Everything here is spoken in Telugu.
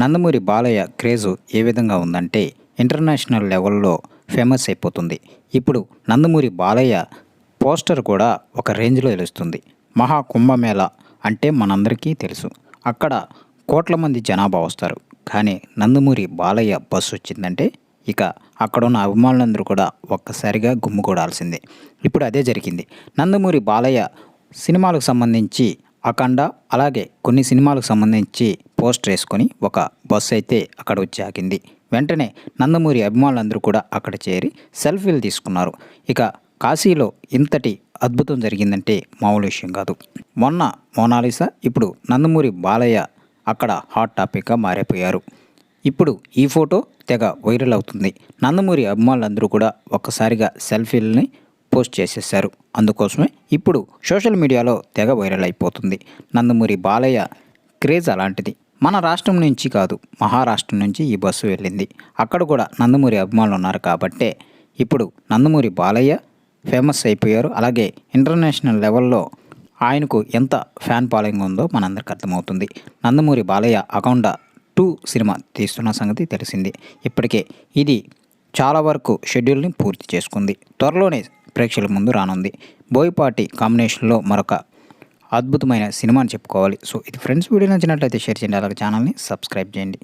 నందమూరి బాలయ్య క్రేజు ఏ విధంగా ఉందంటే ఇంటర్నేషనల్ లెవెల్లో ఫేమస్ అయిపోతుంది. ఇప్పుడు నందమూరి బాలయ్య పోస్టర్ కూడా ఒక రేంజ్లో తెలుస్తుంది. మహా కుంభమేళ అంటే మనందరికీ తెలుసు. అక్కడ కోట్ల మంది జనాభా వస్తారు. కానీ నందమూరి బాలయ్య బస్సు వచ్చిందంటే ఇక అక్కడ ఉన్న అభిమానులందరూ కూడా ఒక్కసారిగా గుమ్ముకూడాల్సిందే ఇప్పుడు అదే జరిగింది. నందమూరి బాలయ్య సినిమాలకు సంబంధించి అఖండ అలాగే కొన్ని సినిమాలకు సంబంధించి పోస్టర్ వేసుకొని ఒక బస్సు అయితే అక్కడ వచ్చి ఆగింది. వెంటనే నందమూరి అభిమానులందరూ కూడా అక్కడ చేరి సెల్ఫీలు తీసుకున్నారు. ఇక కాశీలో ఇంతటి అద్భుతం జరిగిందంటే మామూలు విషయం కాదు. మొన్న మోనాలిసా ఇప్పుడు నందమూరి బాలయ్య అక్కడ హాట్ టాపిక్గా మారిపోయారు. ఇప్పుడు ఈ ఫోటో తెగ వైరల్ అవుతుంది. నందమూరి అభిమానులందరూ కూడా ఒక్కసారిగా సెల్ఫీలని పోస్ట్ చేసేసారు అందుకోసమే ఇప్పుడు సోషల్ మీడియాలో తెగ వైరల్ అయిపోతుంది. నందమూరి బాలయ్య క్రేజ్ అలాంటిది. మన రాష్ట్రం నుంచి కాదు మహారాష్ట్రం నుంచి ఈ బస్సు వెళ్ళింది. అక్కడ కూడా నందమూరి అభిమానులు ఉన్నారు కాబట్టే ఇప్పుడు నందమూరి బాలయ్య ఫేమస్ అయిపోయారు. అలాగే ఇంటర్నేషనల్ లెవెల్లో ఆయనకు ఎంత ఫ్యాన్ ఫాలోయింగ్ ఉందో మనందరికి అర్థమవుతుంది. నందమూరి బాలయ్య అకౌండ టూ సినిమా తీస్తున్న సంగతి తెలిసింది. ఇప్పటికే ఇది చాలా వరకు షెడ్యూల్ని పూర్తి చేసుకుంది. త్వరలోనే ప్రేక్షకుల ముందు రానుంది. బోయపాటి కాంబినేషన్లో మరొక అద్భుతమైన సినిమా అని చెప్పుకోవాలి. సో ఇది ఫ్రెండ్స్ వీడియో నచ్చినట్లయితే షేర్ చేయండి. అలాగే ఛానల్ని సబ్స్క్రైబ్ చేయండి.